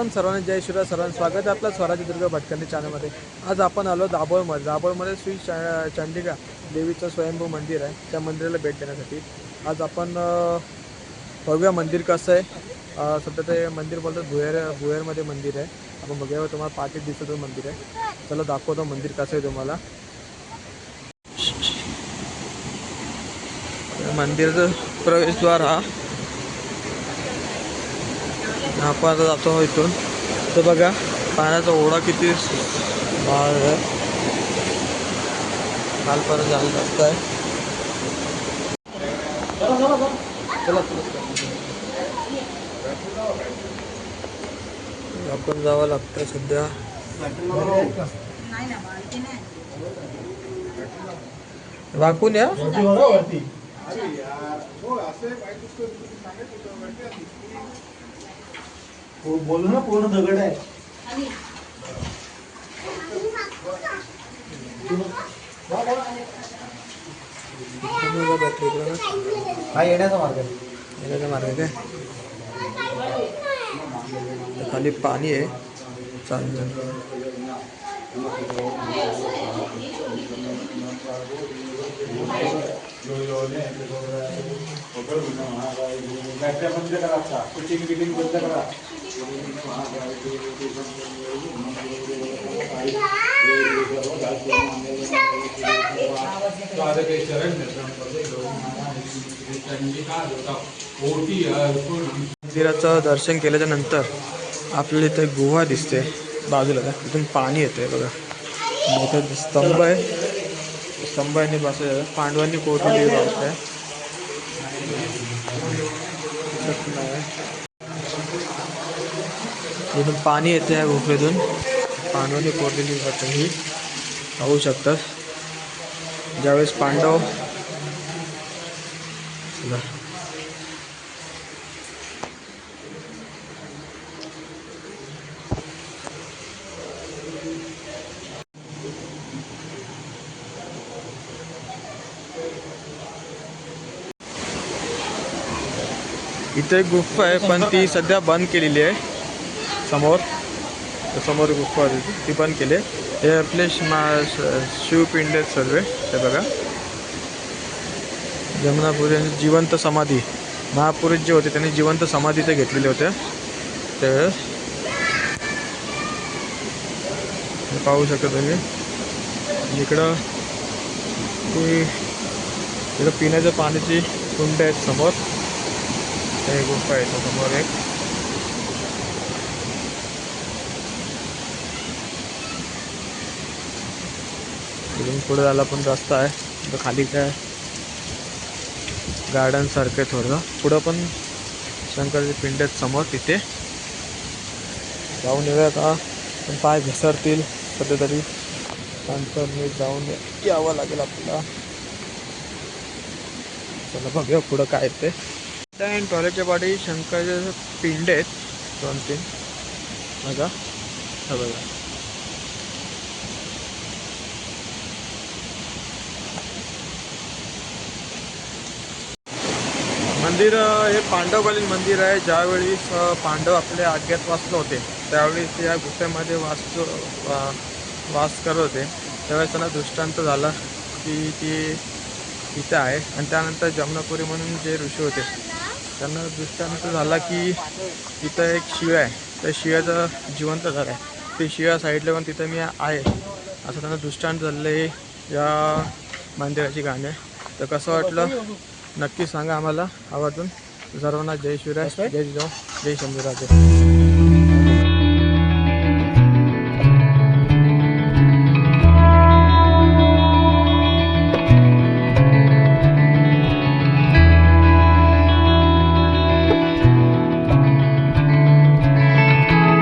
सर्वप्रथम सर्वांना जय शिवराय सर्वांना स्वागत आहे आपलं स्वराज्य दुर्ग भटकंडी चॅनलमध्ये आज आपण आलो दाभोळमध्ये. दाभोळमध्ये श्री च चंडिका देवीचं स्वयंभू मंदिर आहे. त्या मंदिराला भेट देण्यासाठी. आज आपण भव्य बघूया मंदिर कसं आहे. सध्या ते मंदिर बोलतात भुयर भुयरमध्ये मंदिर आहे. आपण बघूया तुम्हाला पाठीत दिसतो मंदिर आहे. चला दाखवतो मंदिर कसं आहे तुम्हाला. मंदिराचं प्रवेशद्वार हा आपण आता जातो इथून. तर बघा पाण्याचा ओढा किती भाग आहे. कालपर्यंत झालं जास्त आहे. आपण जावं लागतं सध्या. वाकून या. हो, बोलू ना पूर्ण दगड आहे. हा येण्याचा मार्ग आहे येण्याचा मार्ग काय तर खाली पाणी आहे चालेल मंदिराचं दर्शन केल्याच्यानंतर आपल्याला इथे गुहा दिसते बाजूला. का तिथून पाणी येते बघा. मोठा स्तंभ आहे स्तंभ आहे बस पांडवांनी कोरलेली ही आहे? इथून पाणी येते या गुफेतून. पांडवांनी कोरलेली गोष्ट ही पाहू शकतात. ज्यावेळेस पांडव इथे एक गुफा आहे पण ती सध्या बंद केलेली आहे. समोर त्या समोर गुफा ती पण केली. आहे हे आपले मा शिवपिंड आहेत सर्व ते बघा. जमुनापुरी यांची जिवंत समाधी. महापुरुष जे होते त्यांनी जिवंत समाधी ते घेतलेले होते त्यावेळेस पाहू शकता तुम्ही. इकडं ती इकडं पिण्याच्या पाण्याची कुंड आहेत समोर. ते गुफा आहे समोर एक. इथून पुढे झाला पण रस्ता आहे. तर खाली काय गार्डनसारखं आहे थोडं. पुढं पण शंकरची पिंड आहेत समोर तिथे. जाऊन येऊया का? पण पाय घसरतील सध्या तरी नंतर मी जाऊन यावं लागेल आपल्याला. चला बघूया पुढं काय ते. त्या टॉयलेटच्या पाठी शंकरचे पिंड आहेत दोन तीन बघा. बघा. मंदिर हे पांडवकालीन मंदिर आहे. ज्यावेळी पांडव आपले आज्ञात वाचले होते त्यावेळी या गुफेमध्ये वाचतो वा- वास करत होते. त्यावेळेस त्यांना दृष्टांत झाला की ती इथं आहे. आणि त्यानंतर जमनापुरी म्हणून जे ऋषी होते त्यांना दृष्टांत झाला की तिथं एक शिव आहे. त्या शिवाचं जिवंत घर आहे. ते शिवा साईडला पण तिथं मी आहे असं त्यांना दृष्टांत झालं आहे या मंदिराची गाणे. तर कसं वाटलं? नक्की सांगा आम्हाला. आवर्जून. सर्वांना जय शिवराय. जय जिजाऊ जय शंभूराजे.